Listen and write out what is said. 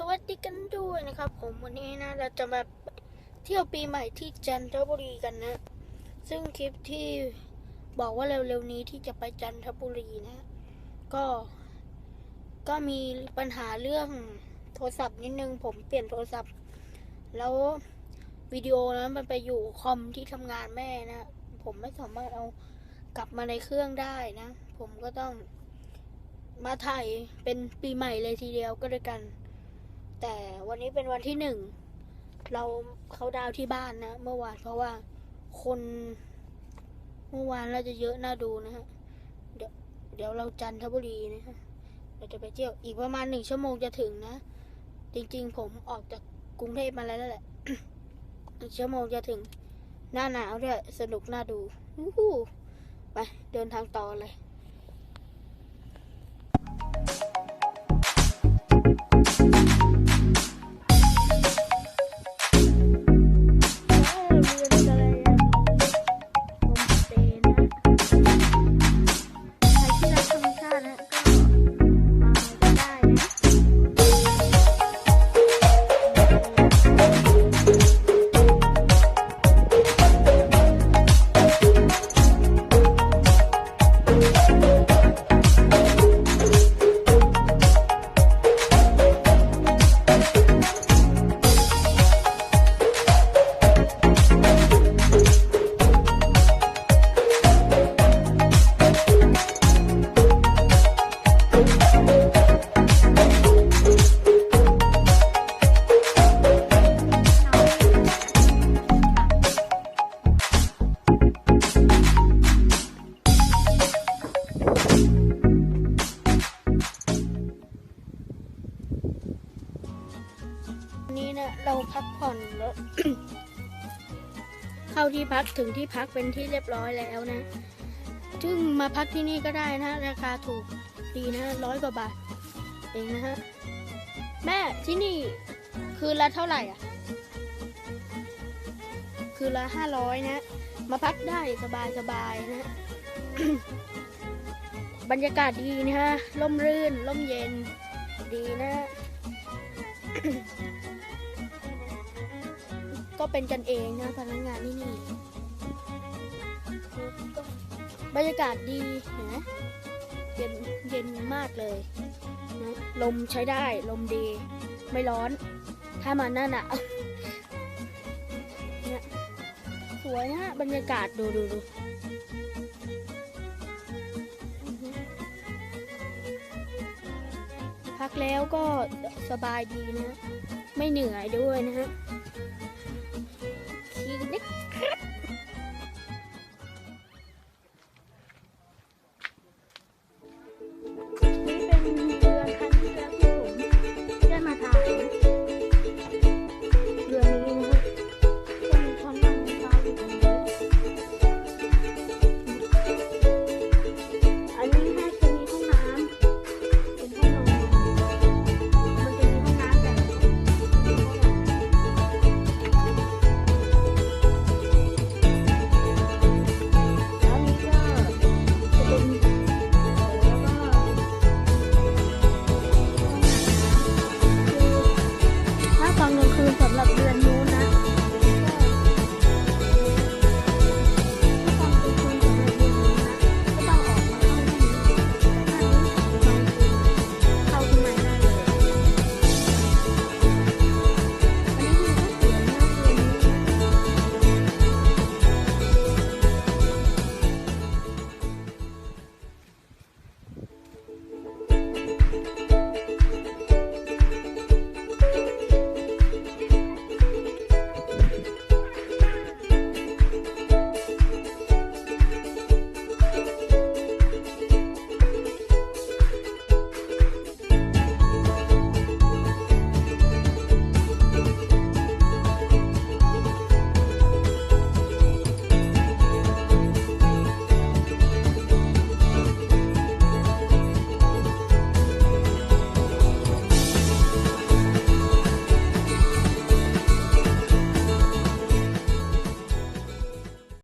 สวัสดีกันด้วยนะครับ ผมวันนี้นะเราจะมาเที่ยวปีใหม่ที่จันทบุรีกันนะ ซึ่งคลิปที่บอกว่าเร็วๆนี้ที่จะไปจันทบุรีนะ ก็ก็มีปัญหาเรื่องโทรศัพท์นิดนึง ผมเปลี่ยนโทรศัพท์ แล้ววิดีโอนั้นมันไปอยู่คอมที่ทำงานแม่นะ ผมไม่สามารถเอากลับมาในเครื่องได้นะ ผมก็ต้องมาถ่ายเป็นปีใหม่เลยทีเดียวก็ด้วยกัน แต่วันนี้เป็นวันที่หนึ่ง เราเขาดาวที่บ้านนะ เมื่อวานเพราะว่าคนเมื่อวานเราจะเยอะน่าดูนะฮะ เดี๋ยวเดี๋ยวเราจันทบุรีนะฮะ เราจะไปเที่ยวอีกประมาณหนึ่งชั่วโมงจะถึงนะ จริงๆ ผมออกจากกรุงเทพมาแล้วแหละอีกชั่วโมงจะถึงหน้าหนาวด้วยสนุกน่าดูอู้หูไปเดินทางต่อเลย นี้นะเราพักผ่อนแล้วเข้าที่พักถึงที่พักเป็นที่เรียบร้อยแล้วนะ ซึ่งมาพักที่นี่ก็ได้นะ ราคาถูกดีนะร้อยกว่าบาทเองนะฮะแม่ที่นี่คืนละเท่าไหร่อะ คืนละห้าร้อยนะ มาพักได้สบายสบายๆนะ บรรยากาศดีนะฮะร่มรื่นร่มเย็นดีนะ ก็เป็นกันเองนะพนักงานที่นี่บรรยากาศดีเห็นไหมเย็นเย็นมากเลยนะลมใช้ได้ลมดี ไม่ร้อน ถ้ามาหน้าหนาวเนี่ยสวยนะบรรยากาศดูดูดูพักแล้วก็สบายดีนะ ไม่เหนื่อยด้วยนะฮะคลินิก